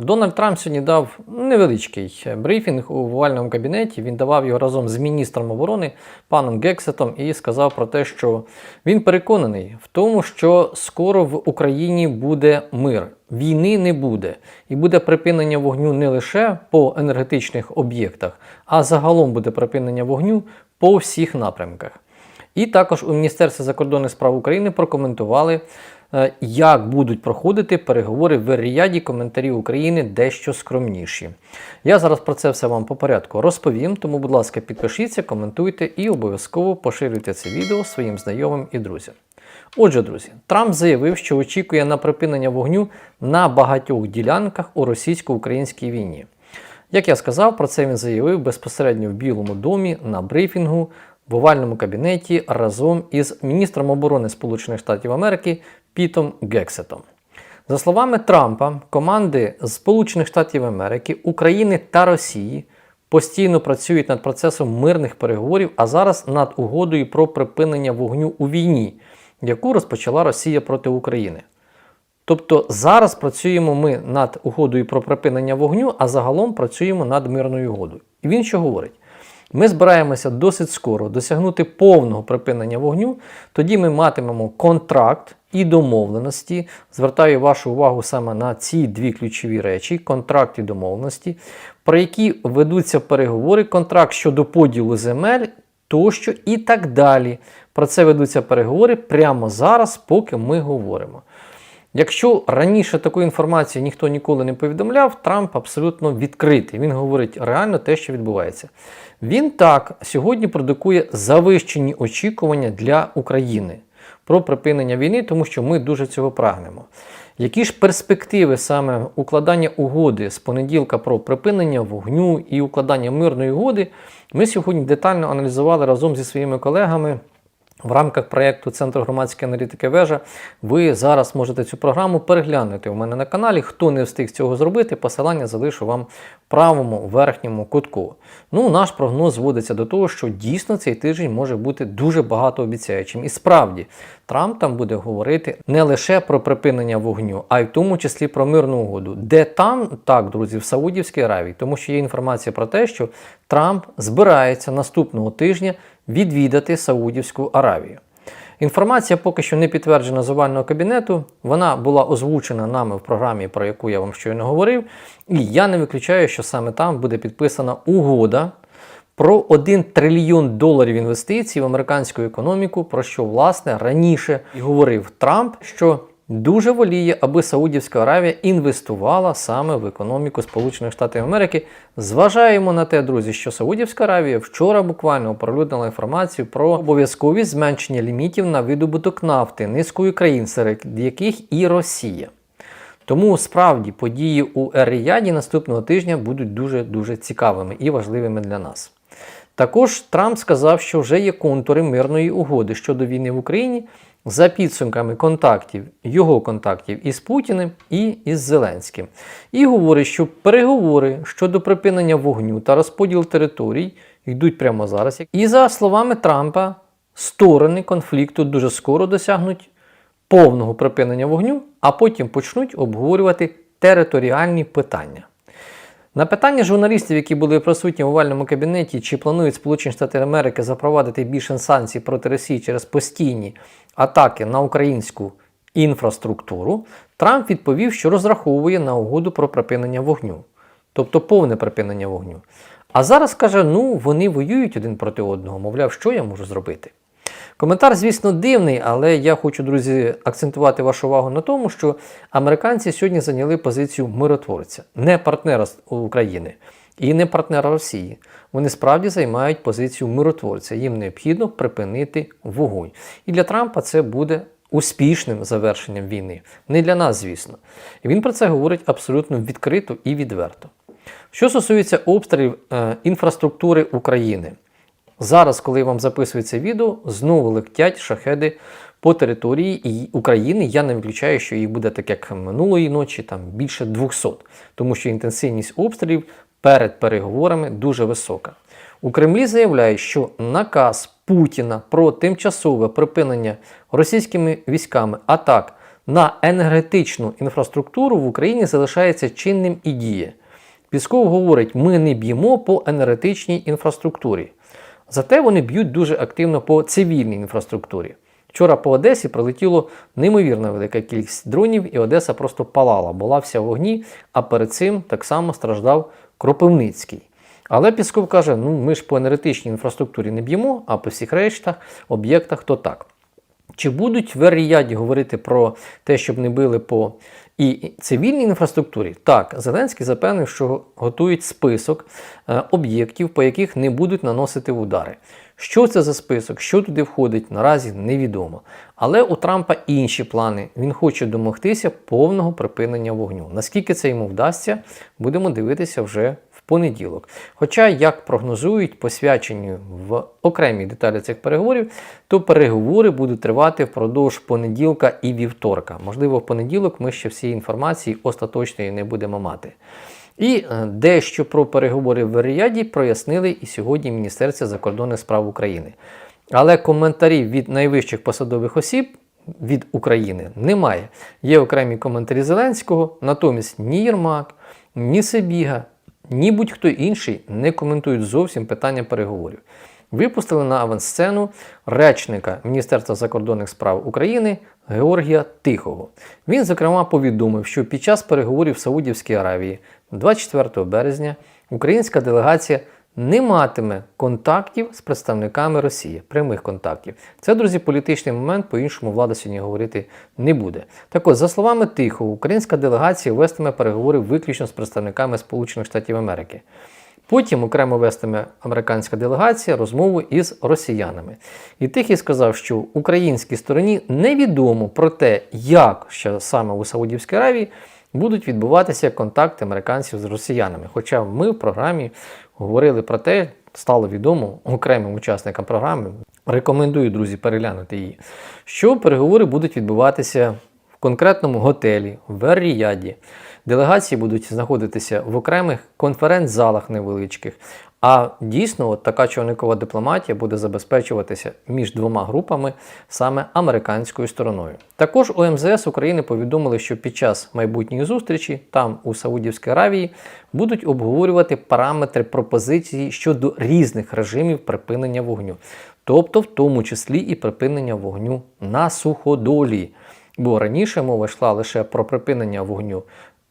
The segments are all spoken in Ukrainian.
Дональд Трамп сьогодні дав невеличкий брифінг у овальному кабінеті. Він давав його разом з міністром оборони паном Гексетом і сказав про те, що він переконаний в тому, що скоро в Україні буде мир, війни не буде, і буде припинення вогню не лише по енергетичних об'єктах, а загалом буде припинення вогню по всіх напрямках. І також у Міністерстві закордонних справ України прокоментували, е, як будуть проходити переговори в Ріяді коментарі України дещо скромніші. Я зараз про це все вам по порядку розповім, тому, будь ласка, підпишіться, коментуйте і обов'язково поширюйте це відео своїм знайомим і друзям. Отже, друзі, Трамп заявив, що очікує на припинення вогню на багатьох ділянках у російсько-українській війні. Як я сказав, про це він заявив безпосередньо в Білому домі на брифінгу в овальному кабінеті разом із міністром оборони Сполучених Штатів Америки Пітом Гексетом. За словами Трампа, команди Сполучених Штатів Америки, України та Росії постійно працюють над процесом мирних переговорів, а зараз над угодою про припинення вогню у війні, яку розпочала Росія проти України. Тобто зараз працюємо ми над угодою про припинення вогню, а загалом працюємо над мирною угодою. І він що говорить? Ми збираємося досить скоро досягнути повного припинення вогню, тоді ми матимемо контракт і домовленості. Звертаю вашу увагу саме на ці дві ключові речі: контракт і домовленості, про які ведуться переговори, контракт щодо поділу земель тощо і так далі. Про це ведуться переговори прямо зараз, поки ми говоримо. Якщо раніше таку інформацію ніхто ніколи не повідомляв, Трамп абсолютно відкритий. Він говорить реально те, що відбувається. Він так сьогодні продукує завищені очікування для України про припинення війни, тому що ми дуже цього прагнемо. Які ж перспективи саме укладання угоди з понеділка про припинення вогню і укладання мирної угоди, ми сьогодні детально аналізували разом зі своїми колегами. В рамках проєкту Центр громадської аналітики вежа ви зараз можете цю програму переглянути у мене на каналі. Хто не встиг цього зробити, посилання залишу вам в правому верхньому кутку. Ну, наш прогноз зводиться до того, що дійсно цей тиждень може бути дуже багатообіцяючим. І справді, Трамп там буде говорити не лише про припинення вогню, а й в тому числі про мирну угоду. Де там, так, друзі, в Саудівській Аравії, тому що є інформація про те, що Трамп збирається наступного тижня відвідати Саудівську Аравію. Інформація поки що не підтверджена з овального кабінету. Вона була озвучена нами в програмі, про яку я вам щойно говорив. І я не виключаю, що саме там буде підписана угода про 1 трильйон доларів інвестицій в американську економіку, про що, власне, раніше і говорив Трамп, що дуже воліє, аби Саудівська Аравія інвестувала саме в економіку Сполучених Штатів Америки. Зважаємо на те, друзі, що Саудівська Аравія вчора буквально оприлюднила інформацію про обов'язковість зменшення лімітів на видобуток нафти низкою країн, серед яких і Росія. Тому справді події у Ер-Ріяді наступного тижня будуть дуже-дуже цікавими і важливими для нас. Також Трамп сказав, що вже є контури мирної угоди щодо війни в Україні за підсумками контактів, його контактів із Путіним і із Зеленським. І говорить, що переговори щодо припинення вогню та розподіл територій йдуть прямо зараз. І за словами Трампа, сторони конфлікту дуже скоро досягнуть повного припинення вогню, а потім почнуть обговорювати територіальні питання. На питання журналістів, які були присутні в овальному кабінеті, чи планують Сполучені Штати Америки запровадити більше санкцій проти Росії через постійні атаки на українську інфраструктуру, Трамп відповів, що розраховує на угоду про припинення вогню, тобто повне припинення вогню. А зараз каже: ну вони воюють один проти одного, мовляв, що я можу зробити. Коментар, звісно, дивний, але я хочу, друзі, акцентувати вашу увагу на тому, що американці сьогодні зайняли позицію миротворця, не партнера України і не партнера Росії. Вони справді займають позицію миротворця. Їм необхідно припинити вогонь. І для Трампа це буде успішним завершенням війни. Не для нас, звісно. І він про це говорить абсолютно відкрито і відверто. Що стосується обстрілів е, інфраструктури України. Зараз, коли вам записую це відео, знову летять шахеди по території України. Я не виключаю, що їх буде так, як минулої ночі, там більше 200, тому що інтенсивність обстрілів перед переговорами дуже висока. У Кремлі заявляють, що наказ Путіна про тимчасове припинення російськими військами атак на енергетичну інфраструктуру в Україні залишається чинним і діє. Пісков говорить, ми не б'ємо по енергетичній інфраструктурі. Зате вони б'ють дуже активно по цивільній інфраструктурі. Вчора по Одесі прилетіло неймовірно велика кількість дронів, і Одеса просто палала, була вся в вогні, а перед цим так само страждав Кропивницький. Але Пісков каже: ну ми ж по енергетичній інфраструктурі не б'ємо, а по всіх рештах, об'єктах то так. Чи будуть в Ер-Ріяді говорити про те, щоб не били по і цивільній інфраструктурі? Так, Зеленський запевнив, що готують список е, об'єктів, по яких не будуть наносити удари. Що це за список, що туди входить, наразі невідомо. Але у Трампа інші плани. Він хоче домогтися повного припинення вогню. Наскільки це йому вдасться, будемо дивитися вже понеділок. Хоча, як прогнозують посвячені в окремі деталі цих переговорів, то переговори будуть тривати впродовж понеділка і вівторка. Можливо, в понеділок ми ще всі інформації остаточної не будемо мати. І е, дещо про переговори в Ріяді прояснили і сьогодні Міністерство закордонних справ України. Але коментарів від найвищих посадових осіб від України немає. Є окремі коментарі Зеленського, натомість ні Єрмак, ні Себіга, ні будь-хто інший не коментують зовсім питання переговорів. Випустили на авансцену речника Міністерства закордонних справ України Георгія Тихого. Він, зокрема, повідомив, що під час переговорів в Саудівській Аравії 24 березня українська делегація не матиме контактів з представниками Росії, прямих контактів. Це, друзі, політичний момент, по-іншому влада сьогодні говорити не буде. Так от, за словами Тихого, українська делегація вестиме переговори виключно з представниками Сполучених Штатів Америки. Потім окремо вестиме американська делегація розмову із росіянами. І Тихий сказав, що українській стороні невідомо про те, як ще саме у Саудівській Аравії будуть відбуватися контакти американців з росіянами. Хоча ми в програмі говорили про те, стало відомо окремим учасникам програми. Рекомендую, друзі, переглянути її, що переговори будуть відбуватися в конкретному готелі в Ер-Ріяді. Делегації будуть знаходитися в окремих конференц-залах невеличких. А дійсно, от така човникова дипломатія буде забезпечуватися між двома групами саме американською стороною. Також у МЗС України повідомили, що під час майбутньої зустрічі там у Саудівській Аравії будуть обговорювати параметри пропозиції щодо різних режимів припинення вогню, тобто в тому числі і припинення вогню на суходолі. Бо раніше мова йшла лише про припинення вогню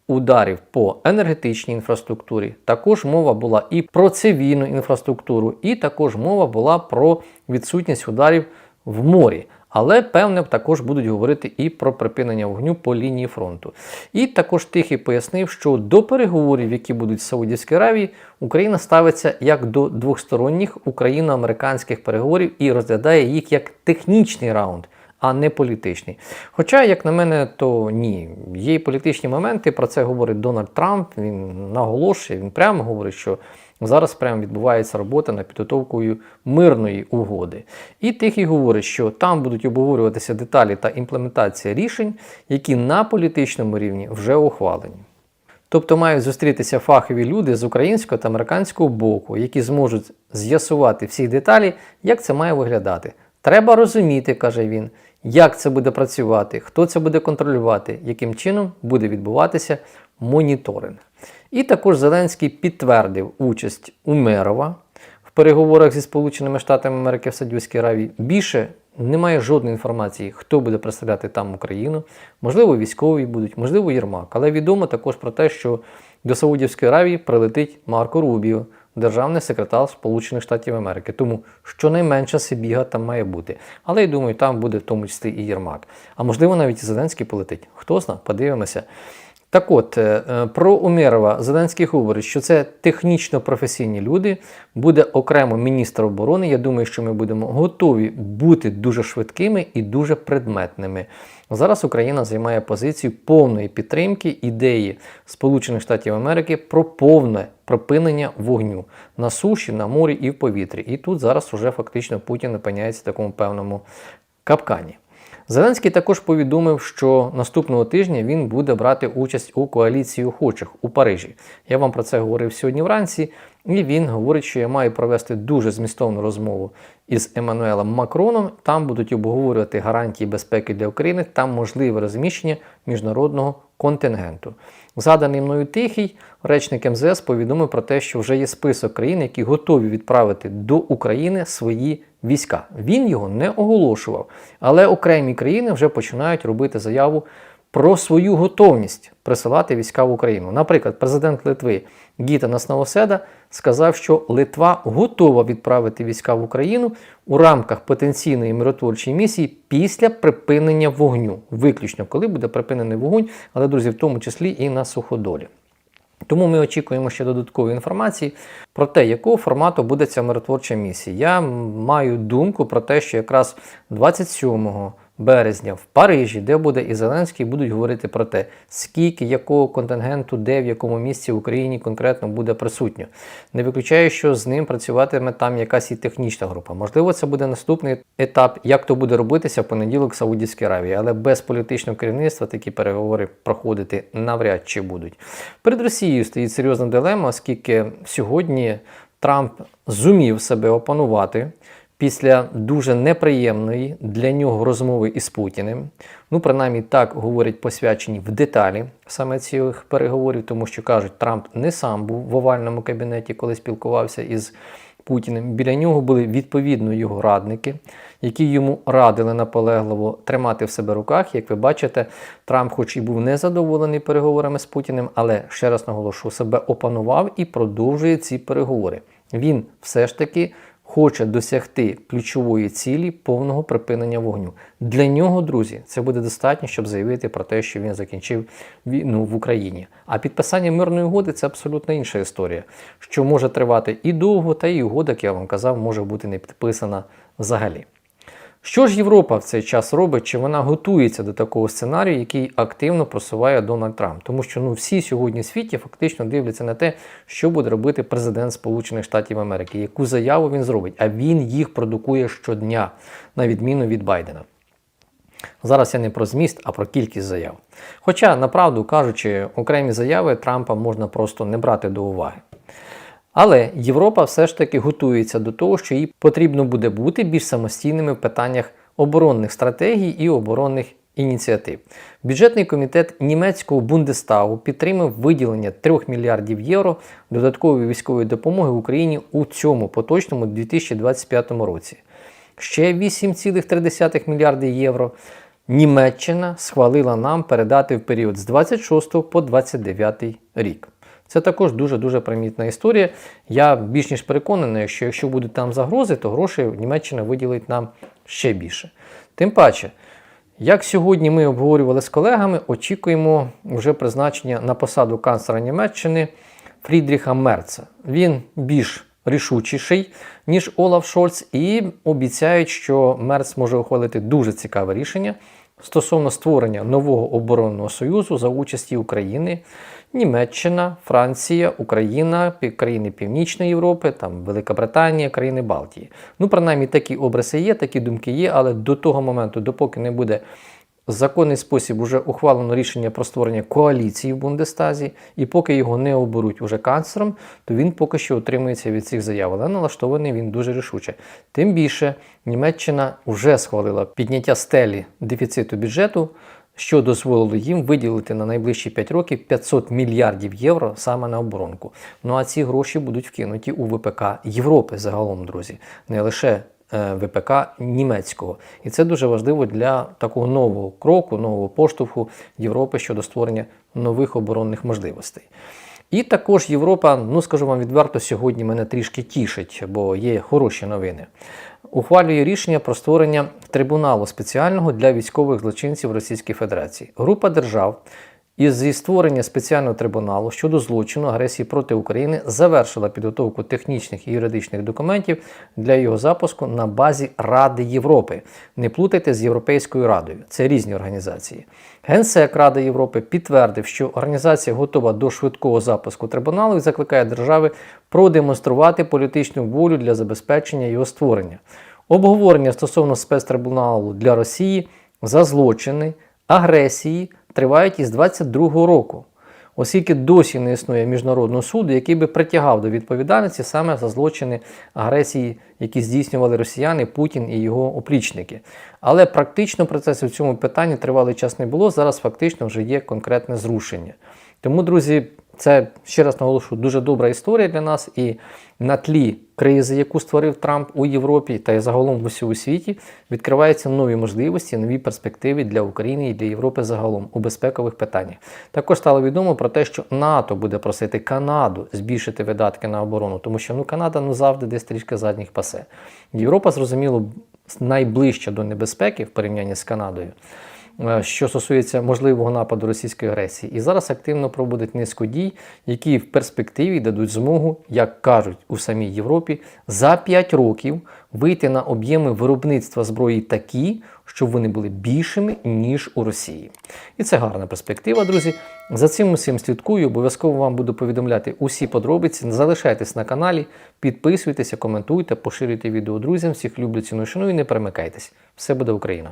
ударів по енергетичній інфраструктурі. Також мова була і про цивільну інфраструктуру, і також мова була про відсутність ударів в морі. Але, певне, також будуть говорити і про припинення вогню по лінії фронту. І також Тихий пояснив, що до переговорів, які будуть в Саудівській Аравії, Україна ставиться як до двосторонніх україно-американських переговорів і розглядає їх як технічний раунд а не політичний. Хоча, як на мене, то ні. Є і політичні моменти, про це говорить Дональд Трамп. Він наголошує, він прямо говорить, що зараз прямо відбувається робота над підготовкою мирної угоди. І Тихий говорить, що там будуть обговорюватися деталі та імплементація рішень, які на політичному рівні вже ухвалені. Тобто мають зустрітися фахові люди з українського та американського боку, які зможуть з'ясувати всі деталі, як це має виглядати. Треба розуміти, каже він, як це буде працювати, хто це буде контролювати, яким чином буде відбуватися моніторинг. І також Зеленський підтвердив участь Умерова в переговорах зі Сполученими Штатами Америки в Саудівській Аравії. Більше немає жодної інформації, хто буде представляти там Україну. Можливо, військові будуть, можливо, Єрмак. Але відомо також про те, що до Саудівської Аравії прилетить Марко Рубіо державний секретар Сполучених Штатів Америки. Тому щонайменше Сибіга там має бути. Але я думаю, там буде в тому числі і Єрмак. А можливо, навіть і Зеленський полетить. Хто знає, подивимося. Так от, е, е, про Умєрова Зеленський говорить, що це технічно професійні люди, буде окремо міністр оборони. Я думаю, що ми будемо готові бути дуже швидкими і дуже предметними. Зараз Україна займає позицію повної підтримки ідеї Сполучених Штатів Америки про повне припинення вогню на суші, на морі і в повітрі. І тут зараз уже фактично Путін опиняється в такому певному капкані. Зеленський також повідомив, що наступного тижня він буде брати участь у коаліції охочих у Парижі. Я вам про це говорив сьогодні вранці, і він говорить, що я маю провести дуже змістовну розмову із Еммануелем Макроном. Там будуть обговорювати гарантії безпеки для України та можливе розміщення міжнародного контингенту. Згаданий мною тихий речник МЗС повідомив про те, що вже є список країн, які готові відправити до України свої війська. Він його не оголошував, але окремі країни вже починають робити заяву про свою готовність присилати війська в Україну. Наприклад, президент Литви Гітанас Новоседа сказав, що Литва готова відправити війська в Україну у рамках потенційної миротворчої місії після припинення вогню. Виключно, коли буде припинений вогонь, але друзі, в тому числі і на суходолі. Тому ми очікуємо ще додаткової інформації про те, якого формату буде ця миротворча місія. Я маю думку про те, що якраз 27 березня в Парижі, де буде і Зеленський, будуть говорити про те, скільки якого контингенту, де в якому місці в Україні конкретно буде присутньо. Не виключаю, що з ним працюватиме там якась і технічна група. Можливо, це буде наступний етап, як то буде робитися в понеділок в Саудівській Аравії, але без політичного керівництва такі переговори проходити навряд чи будуть. Перед Росією стоїть серйозна дилема, оскільки сьогодні Трамп зумів себе опанувати після дуже неприємної для нього розмови із Путіним. Ну, принаймні так говорять посвячені в деталі саме цих переговорів, тому що кажуть, Трамп не сам був в овальному кабінеті, коли спілкувався із Путіним. Біля нього були відповідно його радники, які йому радили наполегливо тримати в себе руках. Як ви бачите, Трамп, хоч і був незадоволений переговорами з Путіним, але ще раз наголошу, себе опанував і продовжує ці переговори. Він все ж таки хоче досягти ключової цілі повного припинення вогню. Для нього, друзі, це буде достатньо, щоб заявити про те, що він закінчив війну в Україні. А підписання мирної угоди це абсолютно інша історія, що може тривати і довго, та і угода, як я вам казав, може бути не підписана взагалі. Що ж Європа в цей час робить? Чи вона готується до такого сценарію, який активно просуває Дональд Трамп? Тому що ну всі сьогодні в світі фактично дивляться на те, що буде робити президент Сполучених Штатів Америки, яку заяву він зробить, а він їх продукує щодня, на відміну від Байдена. Зараз я не про зміст, а про кількість заяв. Хоча, направду кажучи, окремі заяви Трампа можна просто не брати до уваги. Але Європа все ж таки готується до того, що їй потрібно буде бути більш самостійними в питаннях оборонних стратегій і оборонних ініціатив. Бюджетний комітет німецького Бундестагу підтримав виділення 3 мільярдів євро додаткової військової допомоги Україні у цьому поточному 2025 році. Ще 8,3 мільярди євро Німеччина схвалила нам передати в період з 26 по 29 рік. Це також дуже-дуже примітна історія. Я більш ніж переконаний, що якщо будуть там загрози, то грошей Німеччина виділить нам ще більше. Тим паче, як сьогодні ми обговорювали з колегами, очікуємо вже призначення на посаду канцлера Німеччини Фрідріха Мерца. Він більш рішучіший, ніж Олаф Шольц, і обіцяють, що Мерц може ухвалити дуже цікаве рішення стосовно створення нового оборонного союзу за участі України. Німеччина, Франція, Україна, країни Північної Європи, там Велика Британія, країни Балтії. Ну, принаймні, такі образи є, такі думки є, але до того моменту, допоки не буде законний спосіб уже ухвалено рішення про створення коаліції в Бундестазі, і поки його не оберуть уже канцлером, то він поки що утримується від цих заяв, але налаштований він дуже рішуче. Тим більше Німеччина вже схвалила підняття стелі дефіциту бюджету що дозволило їм виділити на найближчі 5 років 500 мільярдів євро саме на оборонку. Ну а ці гроші будуть вкинуті у ВПК Європи загалом, друзі, не лише ВПК німецького. І це дуже важливо для такого нового кроку, нового поштовху Європи щодо створення нових оборонних можливостей. І також Європа, ну скажу вам відверто, сьогодні мене трішки тішить, бо є хороші новини ухвалює рішення про створення трибуналу спеціального для військових злочинців Російської Федерації. Група держав із зі створення спеціального трибуналу щодо злочину агресії проти України завершила підготовку технічних і юридичних документів для його запуску на базі Ради Європи. Не плутайте з Європейською Радою, це різні організації. Генсек Ради Європи підтвердив, що організація готова до швидкого запуску трибуналу і закликає держави продемонструвати політичну волю для забезпечення його створення. Обговорення стосовно спецтрибуналу для Росії за злочини агресії тривають із 22-го року, оскільки досі не існує міжнародного суду, який би притягав до відповідальності саме за злочини агресії, які здійснювали росіяни, Путін і його оплічники. Але практично процесу в цьому питанні тривалий час не було. Зараз фактично вже є конкретне зрушення. Тому, друзі, це ще раз наголошую, дуже добра історія для нас. І на тлі кризи, яку створив Трамп у Європі та й загалом в усьому світі, відкриваються нові можливості, нові перспективи для України і для Європи загалом у безпекових питаннях. Також стало відомо про те, що НАТО буде просити Канаду збільшити видатки на оборону, тому що ну Канада ну завжди десь трішки задніх пасе. Європа, зрозуміло, найближча до небезпеки в порівнянні з Канадою. Е, що стосується можливого нападу російської агресії, і зараз активно проводить низку дій, які в перспективі дадуть змогу, як кажуть у самій Європі, за 5 років вийти на об'єми виробництва зброї такі, щоб вони були більшими ніж у Росії. І це гарна перспектива, друзі. За цим усім слідкую. Обов'язково вам буду повідомляти усі подробиці. Залишайтесь на каналі, підписуйтеся, коментуйте, поширюйте відео друзям. Всіх люблю, ціную, шаную і не перемикайтесь. Все буде Україна!